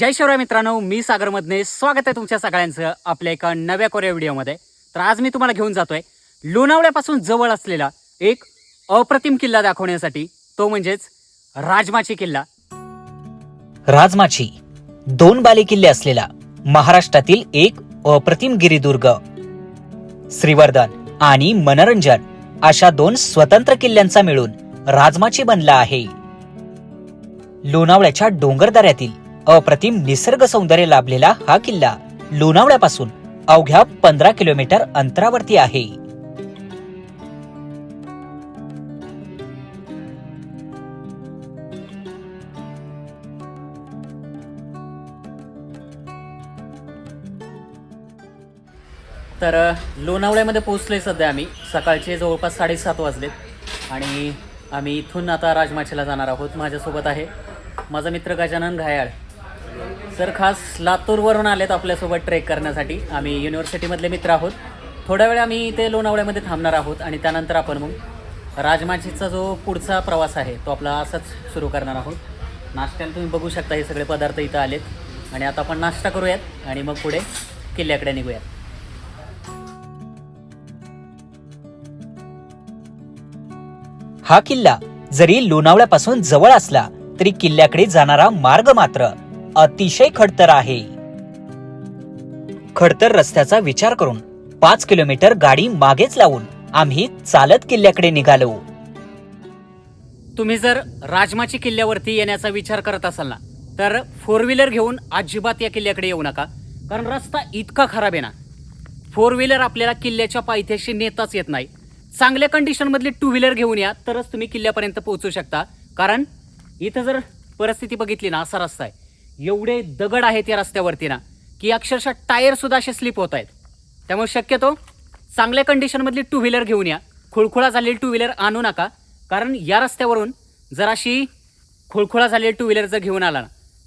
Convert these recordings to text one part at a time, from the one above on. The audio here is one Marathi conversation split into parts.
जय शिवराय मित्रांनो मी सागर मधने स्वागत आहे तुमच्या सगळ्यांचं आपल्या एका नव्या कोऱ्या व्हिडिओमध्ये. तर आज मी तुम्हाला घेऊन जातोय लोणावळ्यापासून जवळ असलेला एक अप्रतिम किल्ला दाखवण्यासाठी तो म्हणजेच राजमाची किल्ला. राजमाची दोन बाले किल्ले असलेला महाराष्ट्रातील एक अप्रतिम गिरिदुर्ग श्रीवर्धन आणि मनोरंजन अशा दोन स्वतंत्र किल्ल्यांचा मिळून राजमाची बनला आहे. लोणावळ्याच्या डोंगरदऱ्यातील अप्रतिम निसर्ग सौंदर्य लाभलेला हा किल्ला लोणावळ्यापासून अवघ्या पंधरा किलोमीटर अंतरावरती आहे. तर लोणावळ्यामध्ये पोहोचले सध्या आम्ही. सकाळचे जवळपास साडेसात वाजलेत आणि आम्ही इथून आता राजमाचीला जाणार आहोत. माझ्यासोबत आहे माझा मित्र गजानन घायाळ. सर खास लातूरवरून आलेत आपल्यासोबत ट्रेक करण्यासाठी. आम्ही युनिव्हर्सिटीमधले मित्र आहोत. थोड्या वेळ आम्ही इथे लोणावळ्यामध्ये थांबणार आहोत आणि त्यानंतर आपण मग राजमाचीचा जो पुढचा प्रवास आहे तो आपला असाच सुरू करणार आहोत. नाश्त्याला तुम्ही बघू शकता हे सगळे पदार्थ इथं आलेत. आणि आता आपण नाश्ता करूयात आणि मग पुढे किल्ल्याकडे निघूयात. हा किल्ला जरी लोणावळ्यापासून जवळ असला तरी किल्ल्याकडे जाणारा मार्ग मात्र अतिशय खडतर आहे. खडतर रस्त्याचा विचार करून पाच किलोमीटर गाडी मागेच लावून आम्ही चालत किल्ल्याकडे निघालो. तुम्ही जर राजमाची किल्ल्यावरती येण्याचा विचार करत असाल ना तर फोर व्हीलर घेऊन अजिबात या किल्ल्याकडे येऊ नका कारण रस्ता इतका खराब आहे ना. फोर व्हीलर आपल्याला किल्ल्याच्या पायथ्याशी नेताच येत नाही. चांगल्या कंडिशनमधली टू व्हीलर घेऊन या तरच तुम्ही किल्ल्यापर्यंत पोहोचू शकता. कारण इथं जर परिस्थिती बघितली ना असा रस्ता आहे. एवढे दगड आहेत या रस्त्यावरती ना की अक्षरशः टायर सुद्धा असे स्लिप होत आहेत. त्यामुळे शक्यतो चांगल्या कंडिशनमधली टू व्हीलर घेऊन या. खुळखुळा झालेली टू व्हीलर आणू नका. कारण या रस्त्यावरून जर अशी खुळखुळा झालेली टू व्हीलर जर घेऊन आला ना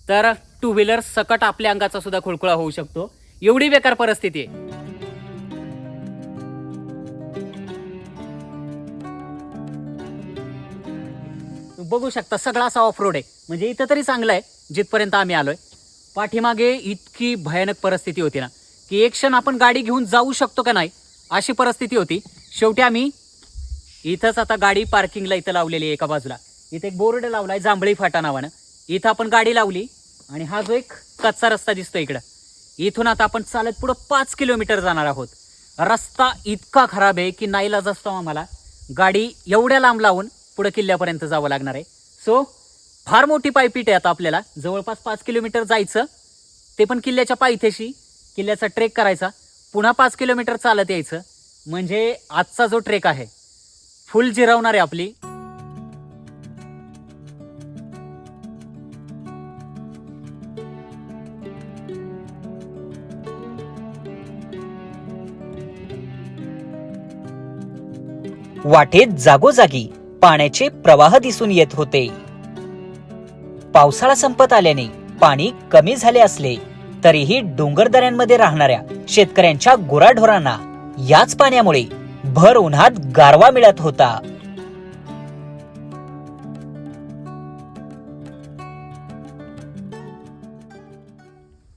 तर टू व्हीलर सकट आपल्या अंगाचा सुद्धा खुळखुळा होऊ शकतो. एवढी बेकार परिस्थिती आहे. बघू शकता सगळा असा ऑफ रोड आहे. म्हणजे इथं तरी चांगलं आहे जिथपर्यंत आम्ही आलोय. पाठीमागे इतकी भयानक परिस्थिती होती ना की एक क्षण आपण गाडी घेऊन जाऊ शकतो का नाही अशी परिस्थिती होती. शेवटी आम्ही इथंच आता गाडी पार्किंगला इथं लावलेली आहे एका बाजूला. इथे एक बोर्ड लावलाय जांभळी फाटा नावानं. इथं आपण गाडी लावली आणि हा जो एक कच्चा रस्ता दिसतो इकडं. इथून आता आपण चालत पुढं पाच किलोमीटर जाणार आहोत. रस्ता इतका खराब आहे की नाईलाज असतो आम्हाला गाडी एवढ्या लांब लावून पुढं किल्ल्यापर्यंत जावं लागणार आहे. सो फार मोठी पायपीट आहे आता आपल्याला. जवळपास पाच किलोमीटर जायचं. ते पण किल्ल्याच्या पायथ्याशी किल्ल्याचा ट्रेक करायचा. पुन्हा पाच किलोमीटर चालत यायचं. म्हणजे आजचा जो ट्रेक आहे फुल जिरवणार आहे आपली. वाटेत जागोजागी. पाण्याचे प्रवाह दिसून येत होते. पावसाळा संपत आल्याने पाणी कमी झाले असले तरीही डोंगरदऱ्यांमध्ये राहणाऱ्या शेतकऱ्यांच्या गुराढोरांना याच पाण्यामुळे भर उन्हात गारवा मिळत होता.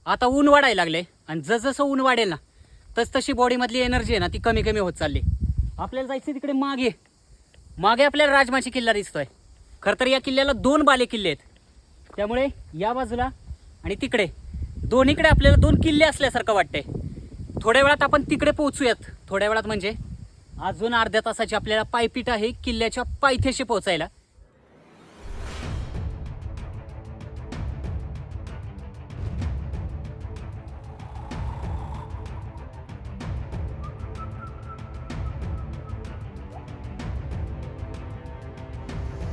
आता ऊन वाढायला लागले आणि जसजसं ऊन वाढेल ना तस तशी बॉडीमधली एनर्जी आहे ना ती कमी कमी होत चालली. आपल्याला जायचं तिकडे मागे. मागे आपल्याला राजमाची किल्ला दिसतोय. खरं तर या किल्ल्याला दोन बाले किल्ले आहेत. त्यामुळे या बाजूला आणि तिकडे दोन्हीकडे आपल्याला दोन किल्ले असल्यासारखं वाटते थोड्या वेळात आपण तिकडे पोहोचूयात. थोड्या वेळात म्हणजे अजून अर्ध्या तासाची आपल्याला पायपीट आहे किल्ल्याच्या पायथ्याशी पोहोचायला.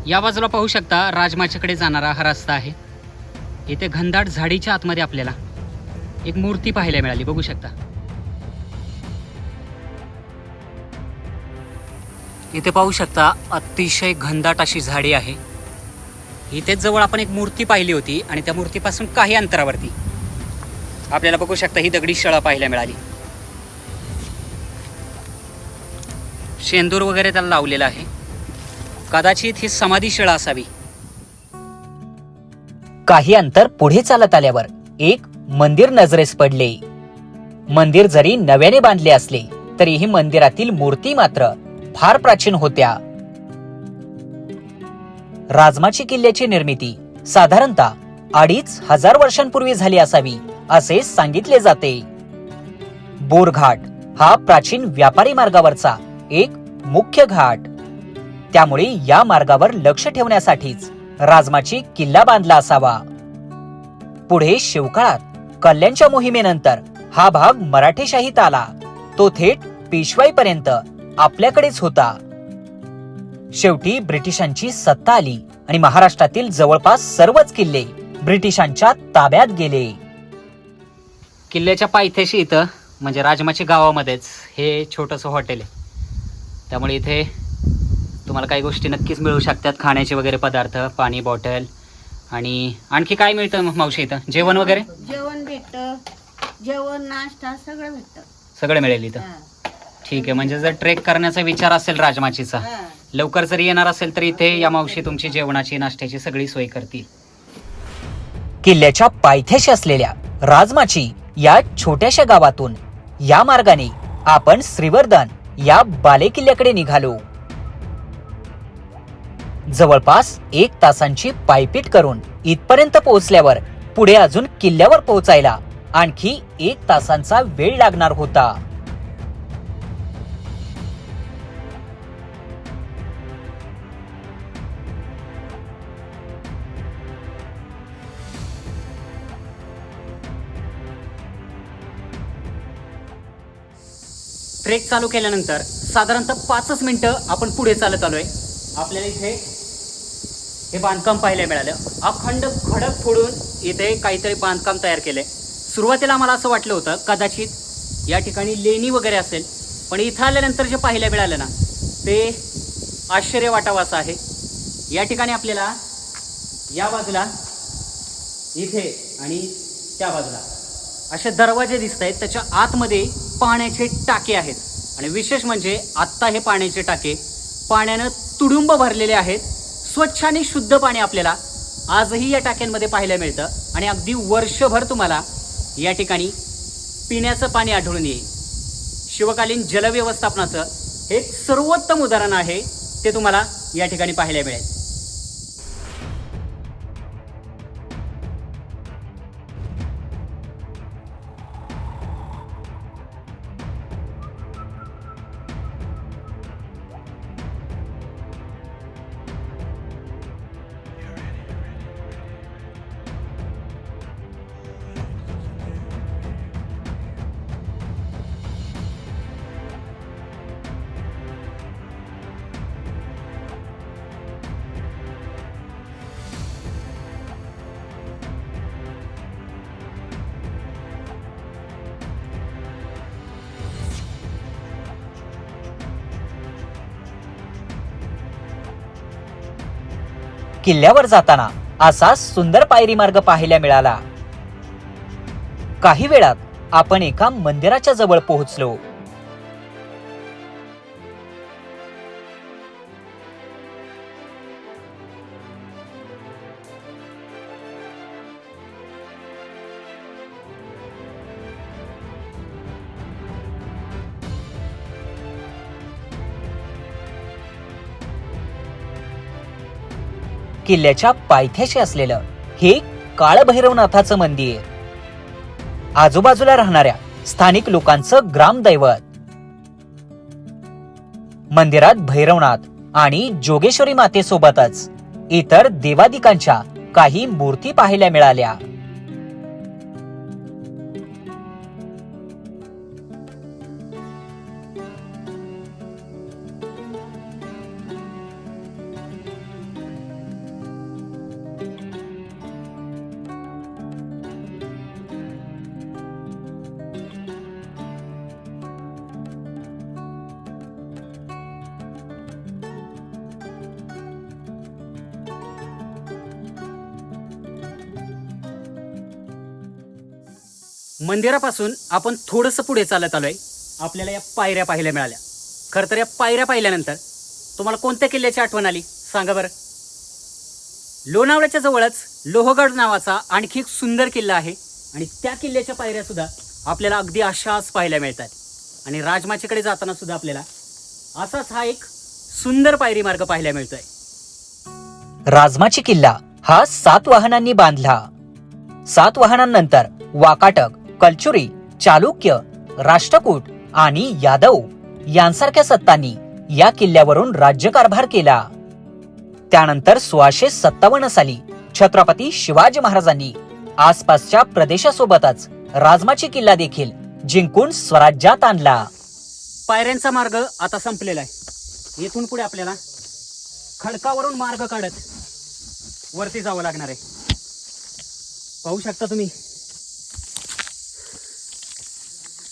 या बाजूला पाहू शकता राजमाच्याकडे जाणारा हा रस्ता आहे. इथे घनदाट झाडीच्या आतमध्ये आपल्याला एक मूर्ती पाहायला मिळाली बघू शकता. इथे पाहू शकता अतिशय घनदाट अशी झाडी आहे. इथेच जवळ आपण एक मूर्ती पाहिली होती आणि त्या मूर्तीपासून काही अंतरावरती आपल्याला बघू शकता ही दगडी शळा पाहायला मिळाली. शेंदूर वगैरे त्याला लावलेला आहे. कदाचित ही समाधीशिळा असावी. काही अंतर पुढे चालत आल्यावर एक मंदिर नजरेस पडले. मंदिर जरी नव्याने बांधले असले तरीही मंदिरातील मूर्ती मात्र फार प्राचीन होत्या. राजमाची किल्ल्याची निर्मिती साधारणतः अडीच हजार वर्षांपूर्वी झाली असावी असे सांगितले जाते. बोरघाट हा प्राचीन व्यापारी मार्गावरचा एक मुख्य घाट. त्यामुळे या मार्गावर लक्ष ठेवण्यासाठीच राजमाची किल्ला बांधला असावा. पुढे शिवकाळात कल्याणच्या मोहिमेनंतर हा भाग मराठेशाहीत आला. तो थेट पेशवाईपर्यंत आपल्याकडेच होता. शेवटी ब्रिटिशांची सत्ता आली आणि महाराष्ट्रातील जवळपास सर्वच किल्ले ब्रिटिशांच्या ताब्यात गेले. किल्ल्याच्या पायथ्याशी इथं म्हणजे राजमाची गावामध्येच हे छोटंसं हॉटेल आहे. त्यामुळे इथे तुम्हाला काही गोष्टी नक्कीच मिळू शकतात. खाण्याचे वगैरे पदार्थ पाणी बॉटल आणि आणखी काय मिळतं मग मावशी इथं? जेवण वगैरे? जेवण भेटतं. जेवण नाश्ता सगळं भेटतं. सगळं मिळेल इथं? हा. ठीक आहे. म्हणजे जर ट्रेक करण्याचा विचार असेल राजमाचीचा हा. लवकर जरी येणार असेल तर इथे या मावशी तुमची जेवणाची नाश्त्याची सगळी सोय करतील. किल्ल्याच्या पायथ्याशी असलेल्या राजमाची या छोट्याशा गावातून या मार्गाने आपण श्रीवर्धन या बालेकिल्ल्याकडे निघालो. जवळपास एक तासांची पायपीट करून इथपर्यंत पोहोचल्यावर पुढे अजून किल्ल्यावर पोहोचायला आणखी एक तासांचा वेळ लागणार होता. ट्रेक चालू केल्यानंतर साधारणतः पाचच मिनिटं आपण पुढे चालत आलोय. आपल्याला इथे हे बांधकाम पाहायला मिळालं. अखंड खडक फोडून इथे काहीतरी बांधकाम तयार केले. सुरुवातीला मला असं वाटलं होतं कदाचित या ठिकाणी लेणी वगैरे असेल पण इथं आल्यानंतर जे पाहायला मिळालं ना ते आश्चर्य वाटावं असं आहे. या ठिकाणी आपल्याला या बाजूला इथे आणि त्या बाजूला असे दरवाजे दिसत आहेत. त्याच्या आतमध्ये पाण्याचे टाके आहेत. आणि विशेष म्हणजे आत्ता हे पाण्याचे टाके पाण्यानं तुडुंब भरलेले आहेत. स्वच्छ आणि शुद्ध पाणी आपल्याला आजही या टाक्यांमध्ये पाहायला मिळतं. आणि अगदी वर्षभर तुम्हाला या ठिकाणी पिण्याचं पाणी आढळून येईल. शिवकालीन जलव्यवस्थापनाचं हे सर्वोत्तम उदाहरण आहे ते तुम्हाला या ठिकाणी पाहायला मिळेल. किल्ल्यावर जाताना असा सुंदर पायरी मार्ग पाहायला मिळाला. काही वेळात आपण एका मंदिराच्या जवळ पोहोचलो. किल्ल्याच्या पायथ्याशी असलेलं हे काळभैरवनाथाचं मंदिर आजूबाजूला राहणाऱ्या स्थानिक लोकांचं ग्रामदैवत. मंदिरात भैरवनाथ आणि जोगेश्वरी मातेसोबतच इतर देवादिकांच्या काही मूर्ती पाहायला मिळाल्या. मंदिरापासून आपण थोडंसं पुढे चालत आलोय. आपल्याला या पायऱ्या पाहायला मिळाल्या. खरं तर या पायऱ्या पाहिल्यानंतर तुम्हाला कोणत्या किल्ल्याची आठवण आली? सांगा बरं. लोणावळ्याच्या जवळच लोहगड नावाचा आणखी एक सुंदर किल्ला आहे आणि त्या किल्ल्याच्या पायऱ्या सुद्धा आपल्याला अगदी अशाच पाहायला मिळतात. आणि राजमाचीकडे जाताना सुद्धा आपल्याला असाच हा एक सुंदर पायरी मार्ग पाहायला मिळतोय. राजमाची किल्ला हा सात वाहनांनी बांधला. सात वाहनांनंतर वाकाटक कलचुरी चालुक्य राष्ट्रकूट आणि यादव यांसारख्या सत्तांनी या किल्ल्यावरून राज्यकारभार केला. त्यानंतर सोळाशे सत्तावन्न साली छत्रपती शिवाजी महाराजांनी आसपासच्या प्रदेशासोबतच राजमाची किल्ला देखील जिंकून स्वराज्यात आणला. पायऱ्यांचा मार्ग आता संपलेला आहे. येथून पुढे आपल्याला खडकावरून मार्ग काढत वरती जावं लागणार आहे. पाहू शकता तुम्ही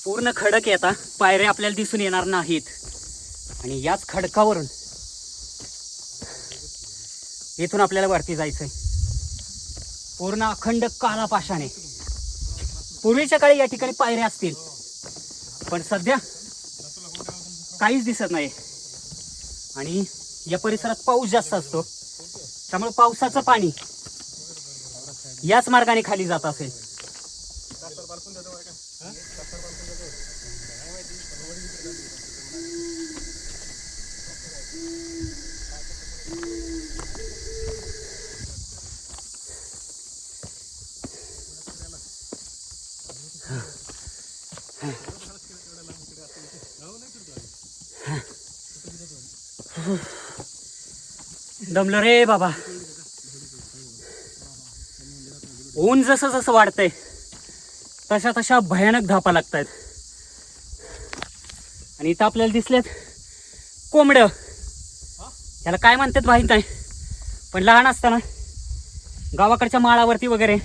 पूर्ण खडक आहे आता. पायऱ्या आपल्याला दिसून येणार नाहीत. आणि याच खडकावरून इथून आपल्याला वरती जायचंय. पूर्ण अखंड कालापाशाने. पूर्वीच्या काळी या ठिकाणी पायऱ्या असतील. पण सध्या काहीच दिसत नाही. आणि या परिसरात पाऊस जास्त असतो. त्यामुळे पावसाचं पाणी याच मार्गाने खाली जात असेल. दमलं रे बाबा. ऊन जसं जसं वाढतंय तशा तशा भयानक धापा लागतायत. आणि इथं आपल्याला दिसलेत कोंबड. ह्याला काय म्हणतात माहीत नाही पण लहान असताना गावाकडच्या माळावरती वगैरे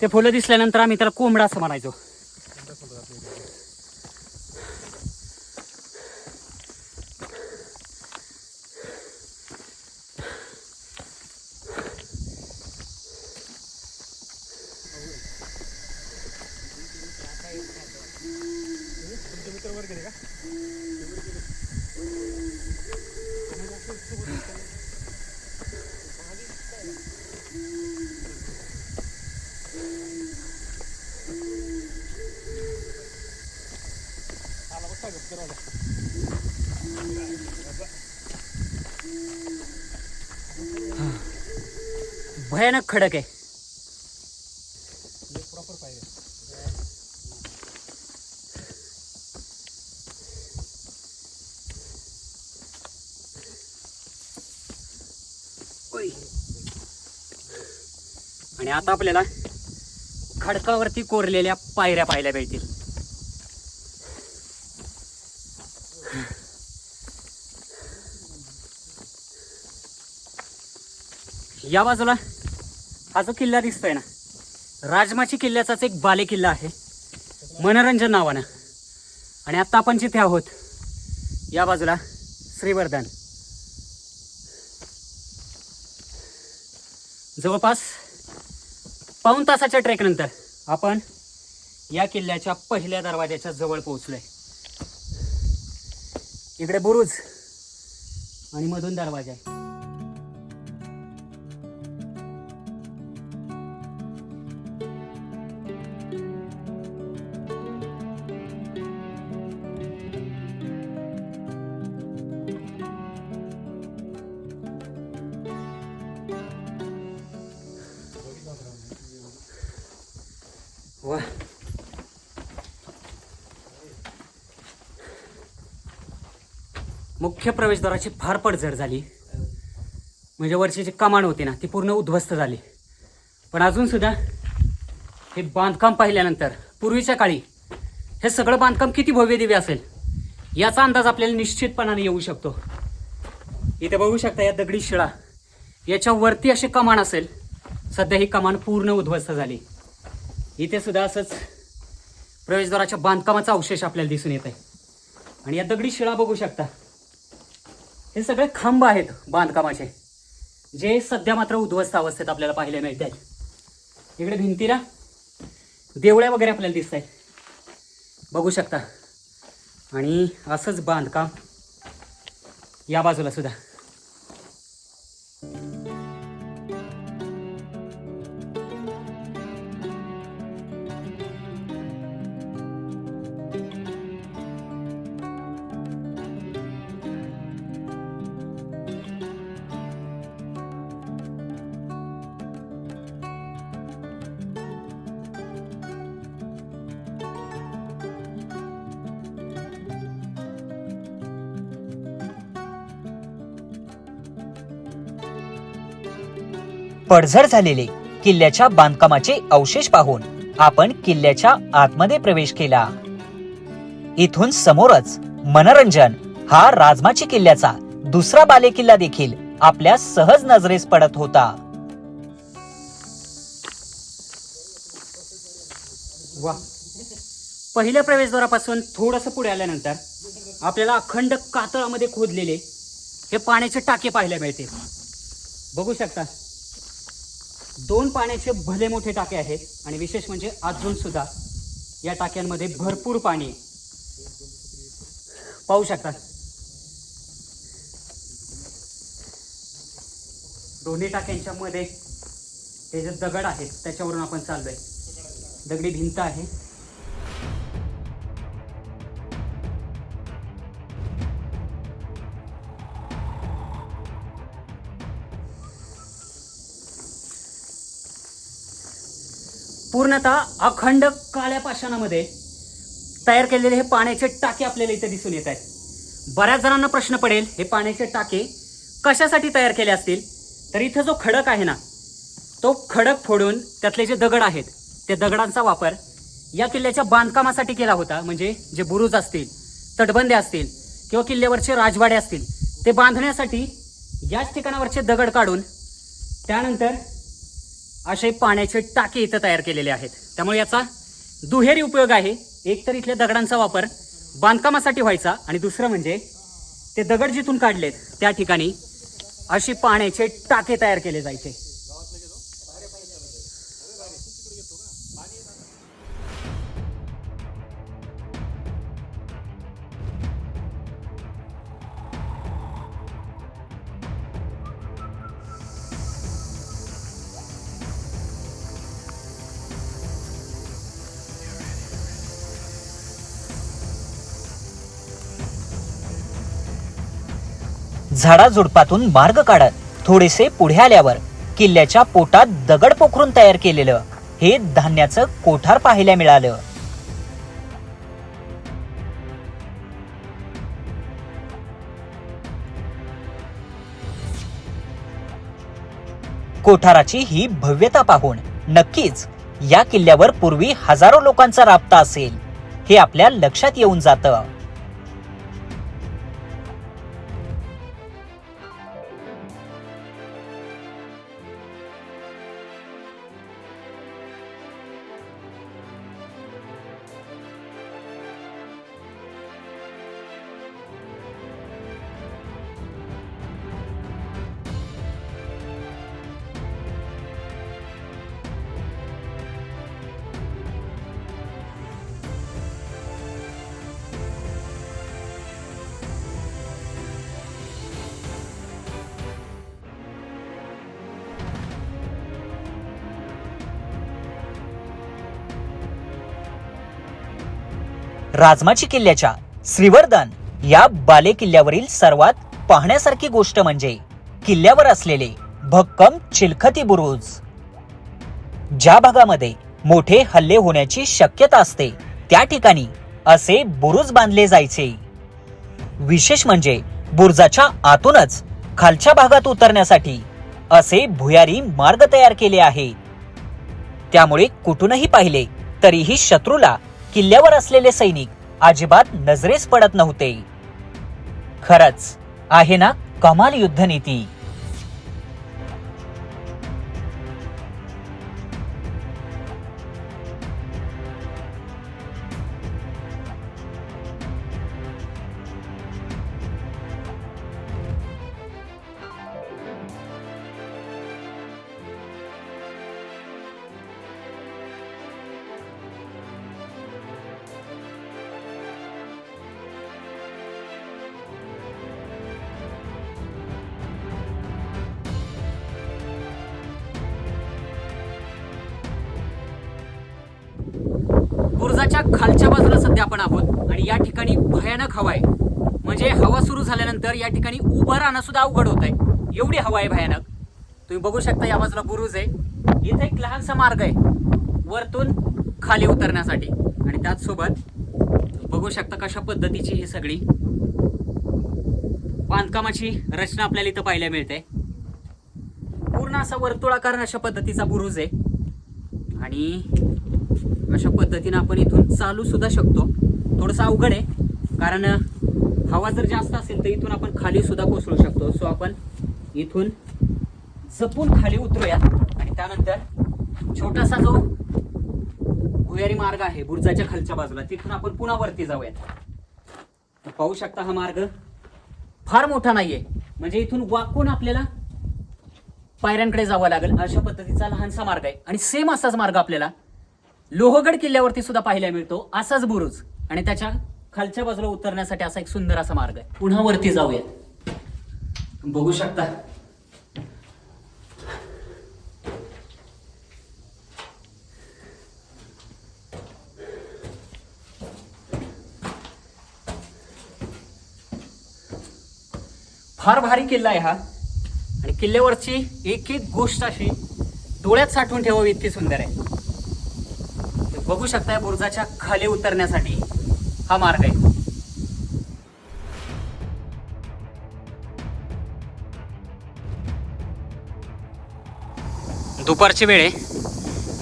ते फुलं दिसल्यानंतर आम्ही त्याला कोंबडा असं म्हणायचो. भयानक खडक आहे. आणि आता आपल्याला खडकावरती कोरलेल्या पायऱ्या पाहायला मिळतील. या बाजूला हा जो किल्ला दिसतोय ना राजमाची किल्ल्याचाच एक बाले किल्ला आहे. मनोरंजन नावानं. आणि आत्ता आपण जिथे आहोत या बाजूला श्रीवर्धन. जवळपास पाऊण तासाच्या ट्रेकनंतर आपण या किल्ल्याच्या पहिल्या दरवाज्याच्या जवळ पोहोचलोय. इकडे बुरुज आणि मधून दरवाजा आहे. मुख्य प्रवेशद्वाराची फार पडझड झाली. म्हणजे वरची जी कमान होती ना ती पूर्ण उद्ध्वस्त झाली. पण अजून सुद्धा हे बांधकाम पाहिल्यानंतर पूर्वीच्या काळी हे सगळं बांधकाम किती भव्य दिव्य असेल याचा अंदाज आपल्याला निश्चितपणाने येऊ शकतो. इथे बघू शकता या दगडी शिळा याच्या वरती अशी कमान असेल सध्या ही कमान पूर्ण उद्ध्वस्त झाली. इथे सुद्धा असंच प्रवेशद्वाराच्या बांधकामाचा अवशेष आपल्याला दिसून येत आहे आणि या दगडी शिळा बघू शकता. हे सगळे खांब आहेत बांधकामाचे. जे सध्या मात्र उद्ध्वस्त अवस्थेत आपल्याला पाहायला मिळत आहेत इकडे भिंतीला देवळ्या वगैरे आपल्याला दिसत आहेत बघू शकता. आणि असंच बांधकाम या बाजूला सुद्धा. पडझड झालेले किल्ल्याच्या बांधकामाचे अवशेष पाहून आपण किल्ल्याच्या आतमध्ये प्रवेश केला. इथून समोरच मनोरंजन हा राजमाची किल्ल्याचा दुसरा बालेकिल्ला देखील आपल्या सहज नजरेस पडत होता. वा पहिल्या प्रवेशद्वारापासून थोडंसं पुढे आल्यानंतर आपल्याला अखंड कातळामध्ये खोदलेले हे पाण्याचे टाके पाहायला मिळते. बघू शकता. दोन पाण्याचे भले मोठे टाके आहेत आणि विशेष म्हणजे अजून सुद्धा या टाक्यांमध्ये भरपूर पाणी पाहू शकता. दोन्ही टाक्यांच्या मध्ये हे जे दगड आहेत त्याच्यावरून आपण चाललोय. दगडी भिंत आहे. पूर्णतः अखंड काळ्या पाषाणामध्ये तयार केलेले हे पाण्याचे टाके आपल्याला इथे दिसून येत आहेत. बऱ्याच जणांना प्रश्न पडेल हे पाण्याचे टाके कशासाठी तयार केले असतील? तर इथं जो खडक आहे ना तो खडक फोडून त्यातले जे दगड आहेत त्या दगडांचा वापर या किल्ल्याच्या बांधकामासाठी केला होता. म्हणजे जे बुरुज असतील तटबंदे असतील किंवा किल्ल्यावरचे राजवाडे असतील ते बांधण्यासाठी याच ठिकाणावरचे दगड काढून त्यानंतर असे पाण्याचे टाके इथं तयार केलेले आहेत. त्यामुळे याचा दुहेरी उपयोग आहे. एक तर इथल्या दगडांचा वापर बांधकामासाठी व्हायचा आणि दुसरं म्हणजे ते दगड जिथून काढलेत त्या ठिकाणी अशी पाण्याचे टाके तयार केले जायचे. झाडाझुडपातून मार्ग काढत थोडेसे पुढे आल्यावर किल्ल्याच्या पोटात दगड पोखरून तयार केलेलं हे धान्याचं कोठार पाहायला मिळालं. कोठाराची ही भव्यता पाहून नक्कीच या किल्ल्यावर पूर्वी हजारो लोकांचा राबता असेल हे आपल्या लक्षात येऊन जातं. राजमाची किल्ल्याच्या श्रीवर्धन या बाले किल्ल्यावरील सर्वात पाहण्यासारखी गोष्ट म्हणजे किल्ल्यावर असलेले भक्कम चिलखती बुरुज. ज्या भागामध्ये मोठे हल्ले होण्याची शक्यता असते त्या ठिकाणी असे बुरुज बांधले जायचे. विशेष म्हणजे बुरुजाच्या आतूनच खालच्या भागात उतरण्यासाठी असे भुयारी मार्ग तयार केले आहे. त्यामुळे कुठूनही पाहिले तरीही शत्रूला किल्ल्यावर असलेले सैनिक अजिबात नजरेस पडत नव्हते. खरंच आहे ना कमाल युद्धनीती. बुरुजाच्या खालच्या बाजूला सध्या आपण आहोत आणि या ठिकाणी भयानक हवा आहे. म्हणजे हवा सुरू झाल्यानंतर या ठिकाणी उभं राहणं सुद्धा अवघड होत आहे. एवढी हवा आहे भयानक. तुम्ही बघू शकता या बाजूला बुरुज आहे. इथे एक लहानसा मार्ग आहे. वरतून खाली उतरण्यासाठी. आणि त्याचसोबत बघू शकता कशा पद्धतीची ही सगळी बांधकामाची रचना आपल्याला इथं पाहायला मिळते. पूर्ण असा वर्तुळाकार अशा पद्धतीचा बुरुज आहे. आणि अशा पद्धतीनं आपण इथून चालू सुद्धा शकतो. थोडंसं अवघड आहे. कारण हवा जर जास्त असेल तर इथून आपण खाली सुद्धा कोसळू शकतो. सो आपण इथून जपून खाली उतरूया. आणि त्यानंतर छोटासा जो भुयारी मार्ग आहे बुर्जाच्या खालच्या बाजूला तिथून आपण पुन्हा वरती जाऊयात. पाहू शकता हा मार्ग फार मोठा नाहीये. म्हणजे इथून वाकून आपल्याला पायऱ्यांकडे जावं लागेल. अशा पद्धतीचा लहानसा मार्ग आहे. आणि सेम असाच मार्ग आपल्याला लोहगड किल्ल्यावरती सुद्धा पाहायला मिळतो. असाच बुरुज. आणि त्याच्या खालच्या बाजूला उतरण्यासाठी असा एक सुंदर असा मार्ग आहे. पुन्हा वरती जाऊया. बघू शकता. फार भारी किल्ला आहे हा. आणि किल्ल्यावरची एक एक गोष्ट अशी डोळ्यात साठवून ठेवावी इतकी सुंदर आहे. बघू शकताय बुरुजाच्या खाली उतरण्यासाठी. हा मार्ग आहे. दुपारची वेळ आहे.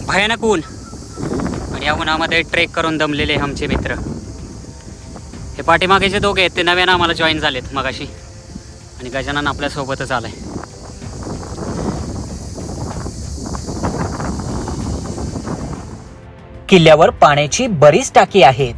भयानक ऊन. आणि या उन्हामध्ये ट्रेक करून दमलेले आमचे मित्र. हे पाठीमागे जे दोघे आहेत ते नव्यानं आम्हाला जॉईन झालेत मगाशी. आणि गजानन आपल्यासोबतच आलाय. किल्ल्यावर पाण्याची बरीच टाकी आहेत.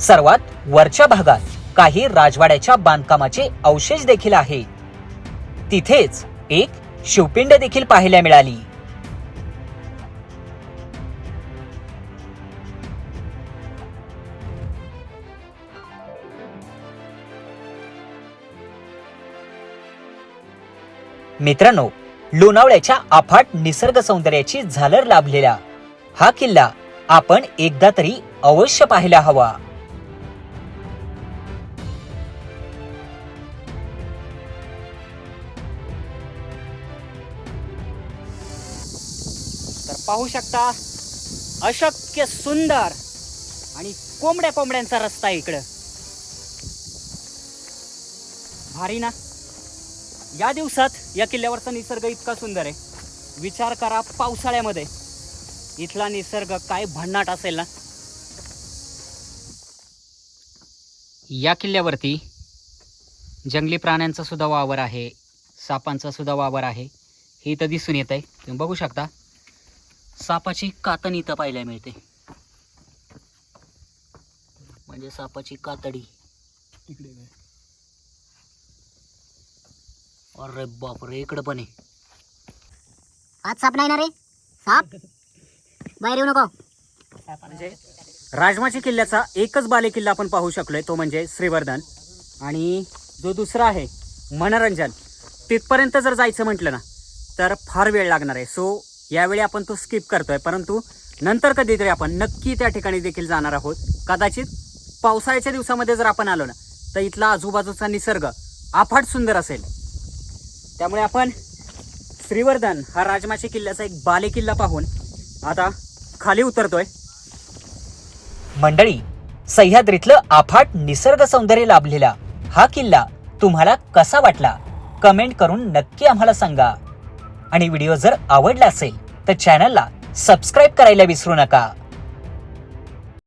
सर्वात वरच्या भागात काही राजवाड्याच्या बांधकामाचे अवशेष देखील आहेत. तिथेच एक शिवपिंड देखील पाहायला मिळाली. मित्रांनो लोणावळ्याच्या अफाट निसर्ग सौंदर्याची झालर लाभलेला हा किल्ला आपण एकदा तरी अवश्य पाहायला हवा. तर पाहू शकता अशक्य सुंदर आणि कोंबड्या कोंबड्यांचा रस्ता आहे इकडं. भारी ना? या दिवसात या किल्ल्यावरचा निसर्ग इतका सुंदर आहे. विचार करा पावसाळ्यामध्ये. इथला निसर्ग काय भन्नाट असेल ना? या किल्ल्यावरती जंगली प्राण्यांचा सुद्धा वावर आहे सापांचा सुद्धा वावर आहे. हे इथं दिसून येत आहे. तुम्ही बघू शकता. सापाची कातण इथं पाहायला मिळते. म्हणजे सापाची कातडी. तिकडे अरे बापरे इकडं पण आहे. आज साप नाही ना रे? साप? बाहेर येऊ नको. म्हणजे? राजमाची किल्ल्याचा एकच बाले किल्ला आपण पाहू शकलोय तो म्हणजे श्रीवर्धन. आणि जो दुसरा आहे मनोरंजन. तिथपर्यंत जर जायचं म्हटलं ना तर फार वेळ लागणार आहे. सो यावेळी आपण तो स्किप करतोय. परंतु नंतर कधीतरी आपण नक्की त्या ठिकाणी देखील जाणार आहोत. कदाचित पावसाळ्याच्या दिवसामध्ये जर आपण आलो ना तर इथला आजूबाजूचा निसर्ग अफाट सुंदर असेल. त्यामुळे आपण श्रीवर्धन हा राजमाची किल्ल्याचा एक बाले किल्ला पाहून आता खाली उतरतोय. मंडळी सह्याद्रीतलं अफाट निसर्ग सौंदर्य लाभलेला हा किल्ला तुम्हाला कसा वाटला? कमेंट करून नक्की आम्हाला सांगा. आणि व्हिडिओ जर आवडला असेल तर चॅनलला सबस्क्राईब करायला विसरू नका.